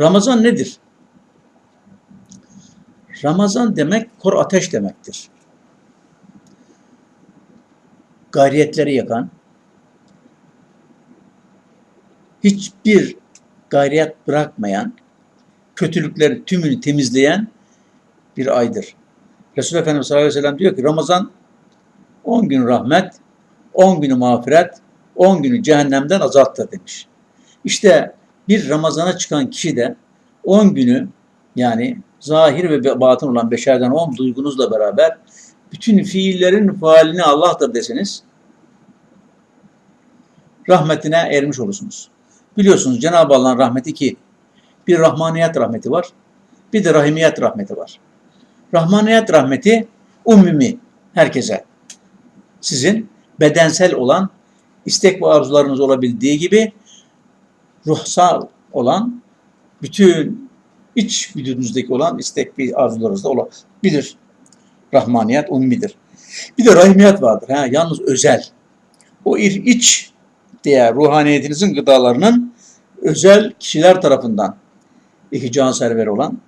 Ramazan nedir? Ramazan demek kor ateş demektir. Gayriyetleri yakan, hiçbir gayriyet bırakmayan, kötülükleri tümünü temizleyen bir aydır. Resulullah Efendimiz sallallahu aleyhi ve sellem diyor ki Ramazan 10 gün rahmet, 10 günü mağfiret, 10 günü cehennemden azattır demiş. İşte bir Ramazan'a çıkan kişi de 10 günü yani zahir ve batın olan beşerden 10 duygunuzla beraber bütün fiillerin faalini Allah'tır deseniz rahmetine ermiş olursunuz. Biliyorsunuz Cenab-ı Allah'ın rahmeti iki. Bir rahmaniyet rahmeti var. Bir de rahimiyet rahmeti var. Rahmaniyet rahmeti umumi herkese. Sizin bedensel olan istek ve arzularınız olabildiği gibi ruhsal olan bütün iç vücudunuzdaki olan istek ve arzularınız da olabilir. Rahmaniyet umumidir. Bir de rahimiyet vardır. Ha, yalnız özel. O iç diye ruhaniyetinizin gıdalarının özel kişiler tarafından iki can serveri olan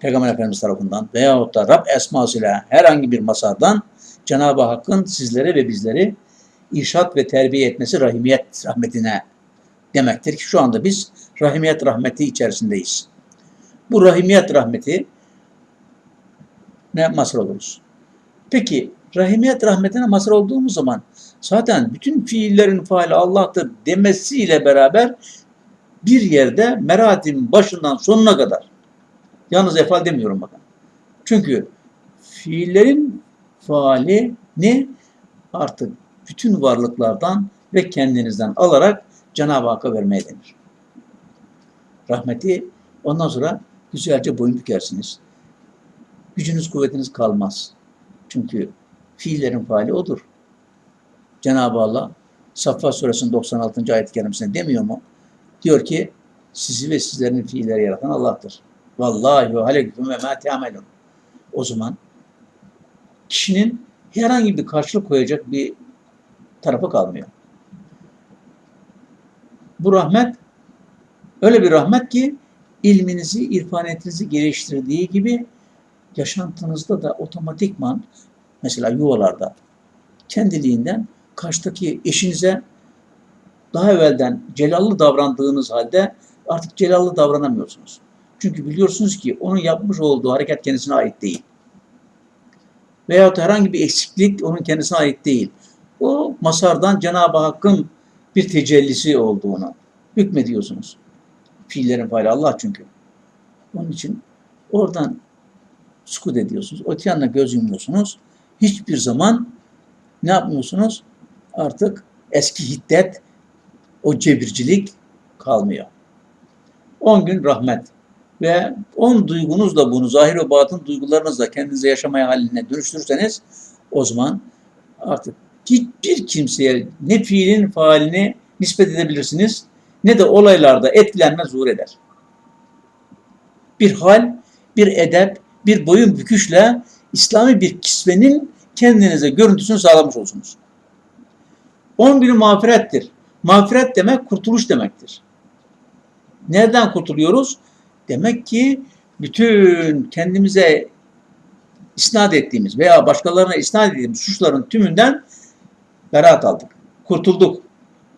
Peygamber Efendimiz tarafından veyahut da Rab esmasıyla herhangi bir masardan Cenab-ı Hakk'ın sizlere ve bizleri irşat ve terbiye etmesi rahimiyet rahmetine demektir ki şu anda biz rahimiyet rahmeti içerisindeyiz. Bu rahimiyet rahmeti ne mazhar oluruz. Peki rahimiyet rahmetine mazhar olduğumuz zaman zaten bütün fiillerin faali Allah'tır demesiyle beraber bir yerde meratin başından sonuna kadar yalnız efal demiyorum bakın. Çünkü fiillerin faali ne? Artık bütün varlıklardan ve kendinizden alarak Cenab-ı Hakk'a vermeye denir. Rahmeti ondan sonra güzelce boyun bükersiniz. Gücünüz kuvvetiniz kalmaz. Çünkü fiillerin faali odur. Cenab-ı Allah Saffat suresinin 96. ayet-i kerimesinde demiyor mu? Diyor ki sizi ve sizlerin fiilleri yaratan Allah'tır. Vallahi ve haleküm ve ma teamelun. O zaman kişinin herhangi bir karşılık koyacak bir tarafı kalmıyor. Bu rahmet öyle bir rahmet ki ilminizi, irfaniyetinizi geliştirdiği gibi yaşantınızda da otomatikman mesela yuvalarda kendiliğinden karşıdaki eşinize daha evvelden celallı davrandığınız halde artık celallı davranamıyorsunuz. Çünkü biliyorsunuz ki onun yapmış olduğu hareket kendisine ait değil. Veyahut herhangi bir eksiklik onun kendisine ait değil. O masardan Cenab-ı Hakk'ın bir tecellisi olduğunu hükmediyorsunuz. Fiillerin faili Allah çünkü. Onun için oradan sukut ediyorsunuz. Öte yanına göz yumuyorsunuz. Hiçbir zaman ne yapmıyorsunuz? Artık eski hiddet, o cebircilik kalmıyor. 10 gün rahmet ve 10 duygunuzla bunu zahir ve batın duygularınızla kendinize yaşamaya haline dönüştürürseniz o zaman artık hiçbir kimseye ne fiilin faalini nispet edebilirsiniz ne de olaylarda etkilenme zuhur eder. Bir hal, bir edep, bir boyun büküşle İslami bir kisvenin kendinize görüntüsünü sağlamış olsunuz. 10 günü mağfirettir. Mağfiret demek kurtuluş demektir. Nereden kurtuluyoruz? Demek ki bütün kendimize isnat ettiğimiz veya başkalarına isnat ettiğimiz suçların tümünden beraat aldık. Kurtulduk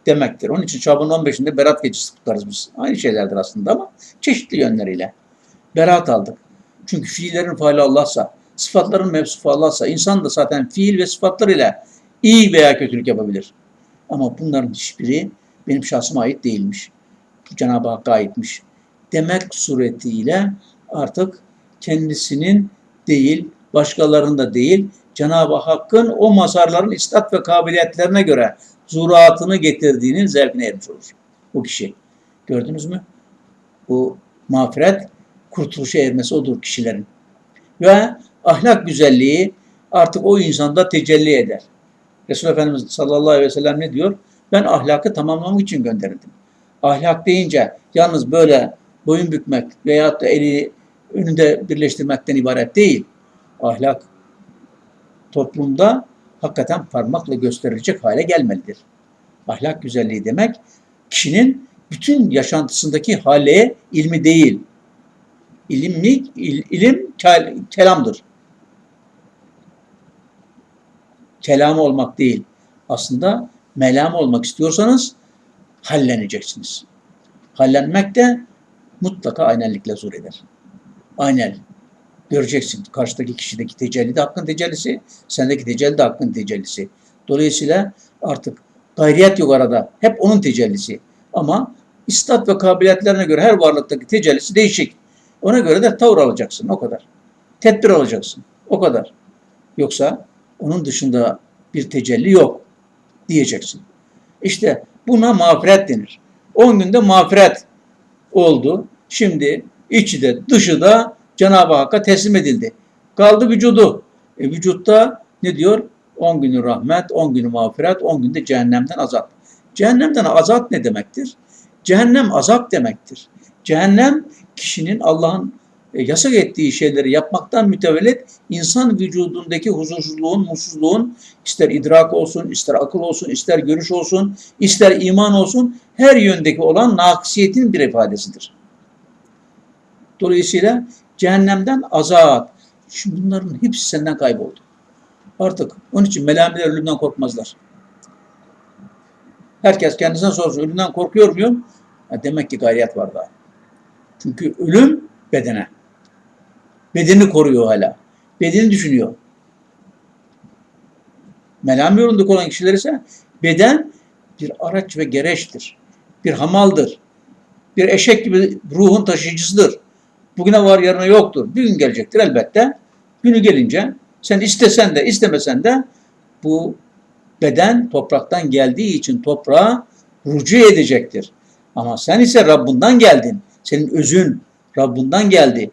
demektir. Onun için Şaban 15'inde berat gecesi kutlarız biz. Aynı şeylerdir aslında ama çeşitli yönleriyle. Beraat aldık. Çünkü fiillerin faali Allah'sa, sıfatların mevsufu Allah'sa, insan da zaten fiil ve sıfatlarıyla iyi veya kötülük yapabilir. Ama bunların hiçbiri benim şahsıma ait değilmiş. Cenab-ı Hakk'a aitmiş. Demek suretiyle artık kendisinin değil, başkalarının da değil, Cenab-ı Hakk'ın o mazharların istat ve kabiliyetlerine göre zuratını getirdiğinin zevkine ermiş olur. Bu kişi. Gördünüz mü? Bu mağfiret kurtuluşa ermesi odur kişilerin. Ve ahlak güzelliği artık o insanda tecelli eder. Resulullah Efendimiz sallallahu aleyhi ve sellem ne diyor? Ben ahlakı tamamlamak için gönderildim. Ahlak deyince yalnız böyle boyun bükmek veyahut da eli önünde birleştirmekten ibaret değil. Ahlak toplumda hakikaten parmakla gösterilecek hale gelmelidir. Ahlak güzelliği demek kişinin bütün yaşantısındaki hale ilmi değil. İlimlik, il- ilim kel- kelamdır. Kelam olmak değil. Aslında melam olmak istiyorsanız halleneceksiniz. Hallenmek de mutlaka aynellikle zor eder. Aynel. Göreceksin. Karşıdaki kişideki tecelli de hakkın tecellisi, sendeki tecelli de hakkın tecellisi. Dolayısıyla artık gayriyet yok arada. Hep onun tecellisi. Ama istat ve kabiliyetlerine göre her varlıktaki tecellisi değişik. Ona göre de tavır alacaksın. O kadar. Tedbir alacaksın. O kadar. Yoksa onun dışında bir tecelli yok diyeceksin. İşte buna mağfiret denir. 10 günde mağfiret oldu. Şimdi içi de dışı da Cenab-ı Hakk'a teslim edildi. Kaldı vücudu. E, vücutta ne diyor? 10 günü rahmet, 10 günü mağfiret, 10 günde cehennemden azat. Cehennemden azat ne demektir? Cehennem azap demektir. Cehennem kişinin Allah'ın e, yasak ettiği şeyleri yapmaktan mütevellit insan vücudundaki huzursuzluğun, mutsuzluğun ister idrak olsun, ister akıl olsun, ister görüş olsun, ister iman olsun her yöndeki olan nakisiyetin bir ifadesidir. Dolayısıyla cehennemden azat. Şimdi bunların hepsi senden kayboldu. Artık onun için melamiler ölümden korkmazlar. Herkes kendisine sorsun ölümden korkuyor muyum? Ha, demek ki gayriyet var daha. Çünkü ölüm bedene. Bedeni koruyor hala. Bedeni düşünüyor. Melam yolundaki olan kişiler ise beden bir araç ve gereçtir. Bir hamaldır. Bir eşek gibi ruhun taşıyıcısıdır. Bugüne var yarına yoktur. Bir gün gelecektir elbette. Günü gelince sen istesen de istemesen de bu beden topraktan geldiği için toprağa rücu edecektir. Ama sen ise Rabbinden geldin. Senin özün Rabbinden geldi.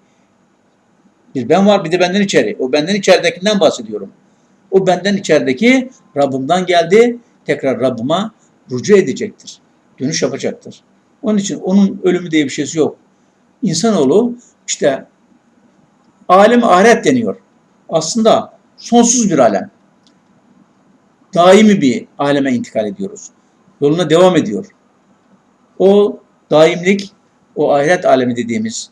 Bir ben var bir de benden içeri. O benden içeridekinden bahsediyorum. O benden içerideki Rabbimden geldi. Tekrar Rabbime rücu edecektir. Dönüş yapacaktır. Onun için onun ölümü diye bir şeysi yok. İnsanoğlu işte alem ahiret deniyor. Aslında sonsuz bir alem. Daimi bir aleme intikal ediyoruz. Yoluna devam ediyor. O daimlik, o ahiret alemi dediğimiz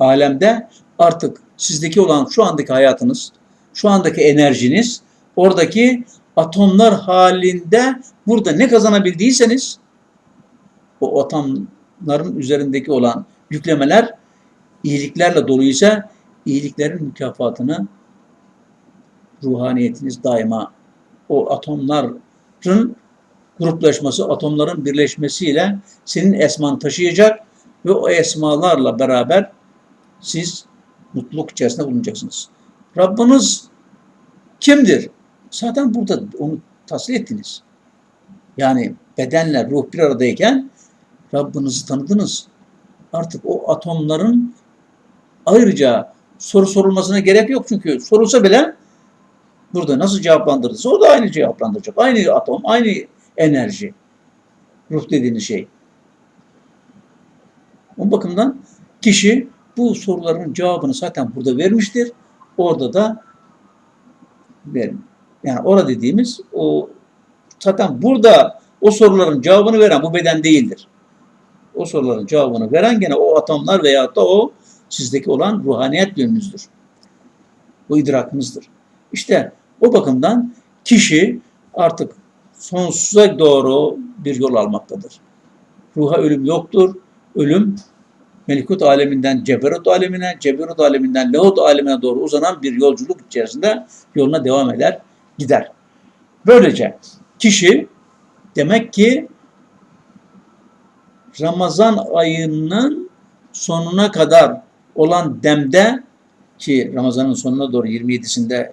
alemde artık sizdeki olan şu andaki hayatınız, şu andaki enerjiniz, oradaki atomlar halinde burada ne kazanabildiyseniz o atomların üzerindeki olan yüklemeler iyiliklerle doluysa iyiliklerin mükafatını ruhaniyetiniz daima o atomların gruplaşması, atomların birleşmesiyle senin esman taşıyacak ve o esmalarla beraber siz mutluluk içerisinde bulunacaksınız. Rabbiniz kimdir? Zaten burada onu tasvir ettiniz. Yani bedenle ruh bir aradayken Rabbinizi tanıdınız. Artık o atomların ayrıca soru sorulmasına gerek yok çünkü sorulsa bile burada nasıl cevaplandırırsa o da aynı cevaplandıracak. Aynı atom, aynı enerji. Ruh dediğiniz şey. O bakımdan kişi bu soruların cevabını zaten burada vermiştir. Orada da verin. Yani orada dediğimiz o zaten burada o soruların cevabını veren bu beden değildir. O soruların cevabını veren gene o atomlar veya da o sizdeki olan ruhaniyet yönünüzdür. Bu idrakınızdır. İşte o bakımdan kişi artık sonsuza doğru bir yol almaktadır. Ruha ölüm yoktur. Ölüm melekut aleminden ceberut alemine, ceberut aleminden lahut alemine doğru uzanan bir yolculuk içerisinde yoluna devam eder, gider. Böylece kişi demek ki Ramazan ayının sonuna kadar olan demde ki Ramazan'ın sonuna doğru 27'sinde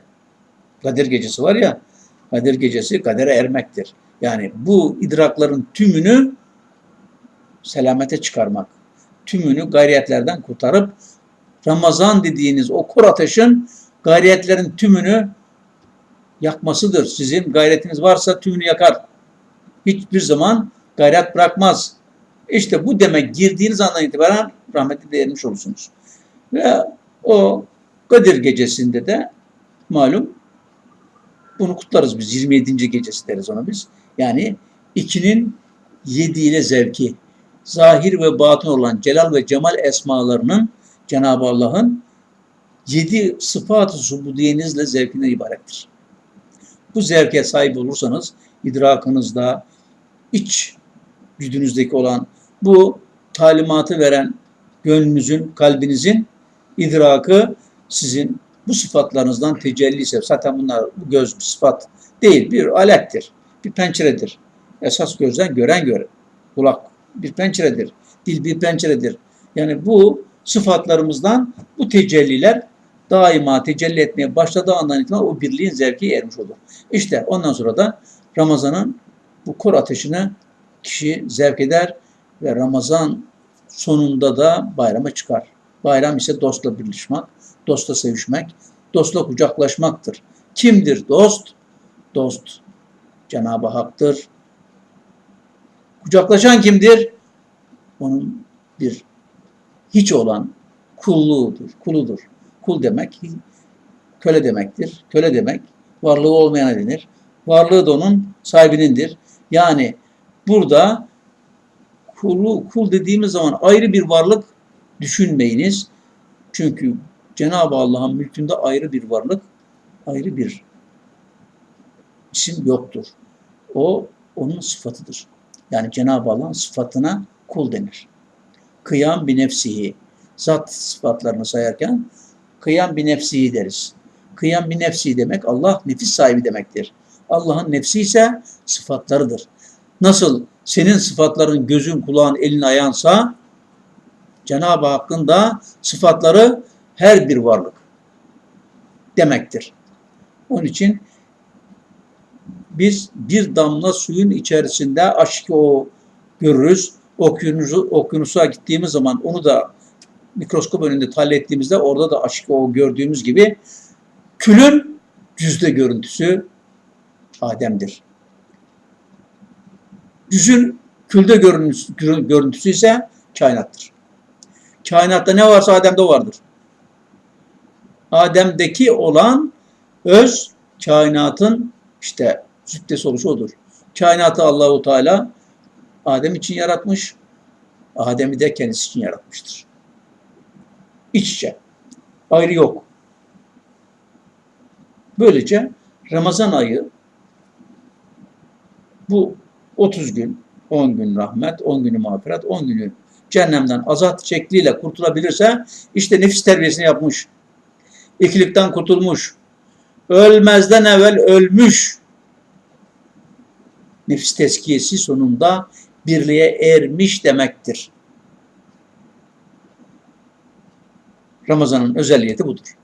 Kadir Gecesi var ya, Kadir Gecesi kadere ermektir. Yani bu idrakların tümünü selamete çıkarmak, tümünü gayriyetlerden kurtarıp Ramazan dediğiniz o kur ateşin gayriyetlerin tümünü yakmasıdır. Sizin gayretiniz varsa tümünü yakar. Hiçbir zaman gayret bırakmaz. İşte bu demek girdiğiniz andan itibaren rahmetli değermiş olursunuz. Ve o Kadir gecesinde de malum bunu kutlarız biz. 27. gecesi deriz ona biz. Yani ikinin yediğiyle zevki, zahir ve batın olan celal ve cemal esmalarının Cenab-ı Allah'ın yedi sıfat-ı subudiyenizle zevkinden ibarettir. Bu zevke sahip olursanız idrakınızda, iç güdünüzdeki olan bu talimatı veren gönlünüzün, kalbinizin idrakı sizin bu sıfatlarınızdan tecelli ise zaten bunlar bu göz bir sıfat değil bir alettir. Bir penceredir. Esas gözden gören göre. Kulak bir penceredir. Dil bir penceredir. Yani bu sıfatlarımızdan bu tecelliler daima tecelli etmeye başladığı andan itibaren o birliğin zevki ermiş olur. İşte ondan sonra da Ramazan'ın bu kor ateşine kişi zevk eder ve Ramazan sonunda da bayrama çıkar. Bayram ise dostla birleşmek, dostla sevişmek, dostla kucaklaşmaktır. Kimdir dost? Dost Cenab-ı Hak'tır. Kucaklaşan kimdir? Onun bir hiç olan kulluğudur, kuludur. Kul demek köle demektir. Köle demek varlığı olmayana denir. Varlığı da onun sahibinindir. Yani burada kulu, kul dediğimiz zaman ayrı bir varlık düşünmeyiniz. Çünkü Cenab-ı Allah'ın mülkünde ayrı bir varlık, ayrı bir isim yoktur. O onun sıfatıdır. Yani Cenab-ı Allah'ın sıfatına kul denir. Kıyam bir nefsihi. Zat sıfatlarını sayarken kıyam bir nefsihi deriz. Kıyam bir nefsi demek Allah nefis sahibi demektir. Allah'ın nefsi ise sıfatlarıdır. Nasıl senin sıfatların gözün, kulağın, elin, ayağınsa Cenab-ı Hakk'ın da sıfatları her bir varlık demektir. Onun için biz bir damla suyun içerisinde aşkı o görürüz. Okyanusu, okyanusa gittiğimiz zaman onu da mikroskop önünde tahlil ettiğimizde orada da aşkı o gördüğümüz gibi külün cüzde görüntüsü Adem'dir. Cüzün külde görüntüsü, görüntüsü ise kainattır. Kainatta ne varsa Adem'de vardır. Adem'deki olan öz kainatın işte züttesi oluşu odur. Kainatı Allahu Teala Adem için yaratmış. Adem'i de kendisi için yaratmıştır. İç içe. Ayrı yok. Böylece Ramazan ayı bu 30 gün, 10 gün rahmet, 10 günü mağfiret, 10 günü cehennemden azat şekliyle kurtulabilirse işte nefis terbiyesini yapmış. İkilikten kurtulmuş. Ölmezden evvel ölmüş. Nefis teskiyesi sonunda birliğe ermiş demektir. Ramazan'ın özelliği budur.